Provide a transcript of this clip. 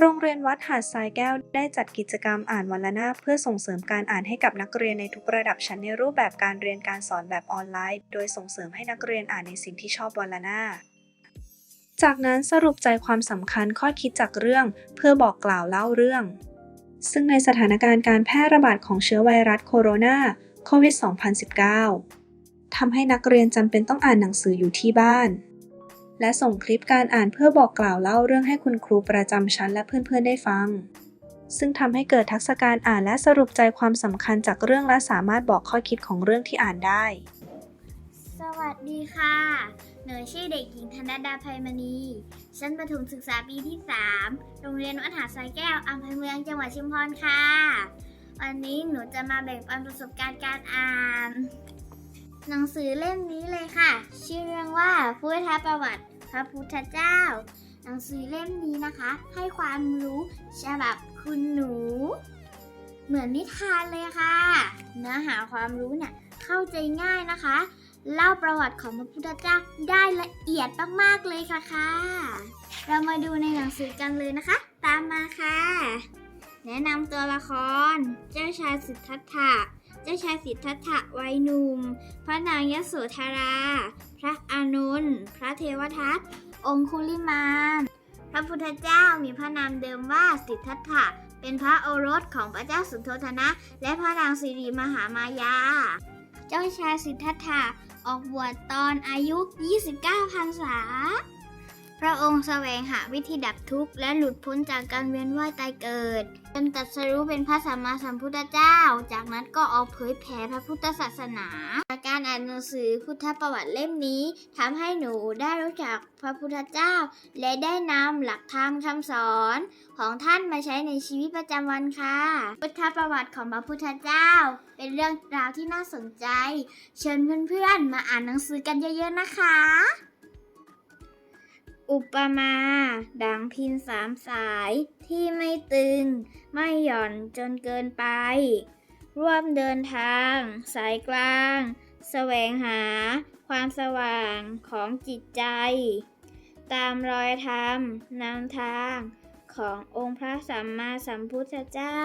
โรงเรียนวัดหาดทรายแก้วได้จัดกิจกรรมอ่านวันละหน้าเพื่อส่งเสริมการอ่านให้กับนักเรียนในทุกระดับชั้นในรูปแบบการเรียนการสอนแบบออนไลน์ โดยส่งเสริมให้นักเรียนอ่านในสิ่งที่ชอบวันละหน้า จากนั้นสรุปใจความสำคัญข้อคิดจากเรื่อง เพื่อบอกกล่าวเล่าเรื่อง ซึ่งในสถานการณ์การแพร่ระบาดของเชื้อไวรัสโคโรนาโควิด 2019 ทำให้นักเรียนจำเป็นต้องอ่านหนังสืออยู่ที่บ้าน และส่งคลิปการอ่านเพื่อบอกกล่าวเล่าเรื่องให้คุณครูประจำชั้นและเพื่อนๆได้ฟัง ซึ่งทำให้เกิดทักษะการอ่านและสรุปใจความสำคัญจากเรื่องและสามารถบอกข้อคิดของเรื่องที่อ่านได้ สวัสดีค่ะ หนูชื่อเด็กหญิงธนดาภัยมณี ชั้นประถมศึกษาปีที่ 3 โรงเรียนวัดหาดทรายแก้วอำเภอเมืองจังหวัดชุมพรค่ะ วันนี้หนูจะมาแบ่งปันประสบการณ์การอ่าน หนังสือเล่มนี้เลยค่ะ ชื่อเรื่องว่าพุทธประวัติพระพุทธเจ้า หนังสือเล่มนี้นะคะ ให้ความรู้ฉบับคุณหนู เหมือนนิทานเลยค่ะ เนื้อหาความรู้เนี่ยเข้าใจง่ายนะคะ เล่าประวัติของพระพุทธเจ้าได้ละเอียดมากๆเลยค่ะค่ะ เรามาดูในหนังสือกันเลยนะคะ ตามมาค่ะ แนะนำตัวละคร เจ้าชายสิทธัตถะ เจ้าชายสิทธัตถะวัยหนุ่ม พระนางยโสธรา พระอานนท์พระเทวทัต องคุลิมาน พระพุทธเจ้ามีพระนามเดิมว่าสิทธัตถะ เป็นพระโอรสของพระเจ้าสุโธทนะ และพระนางสิริมหามายา เจ้าชายสิทธัตถะออกบวชตอนอายุ 29พรรษา พระองค์แสวงหาวิธีดับทุกข์และหลุดพ้นจากการเวียนว่ายตายเกิด จนตรัสรู้เป็นพระสัมมาสัมพุทธเจ้า จากนั้นก็ออกเผยแผ่พระพุทธศาสนา จากการอ่านหนังสือพุทธประวัติเล่มนี้ทำให้หนูได้รู้จักพระพุทธเจ้า และได้นำหลักธรรมคำสอน ของท่านมาใช้ในชีวิตประจำวันค่ะ พุทธประวัติของพระพุทธเจ้า เป็นเรื่องราวที่น่าสนใจ เชิญเพื่อนๆมาอ่านหนังสือกันเยอะๆนะคะ อุปมา ดังพินสามสายที่ไม่ตึง ไม่หย่อนจนเกินไป ร่วมเดินทาง สายกลาง แสวงหา ความสว่างของจิตใจ ตามรอยธรรมนำทางขององค์พระสัมมาสัมพุทธเจ้า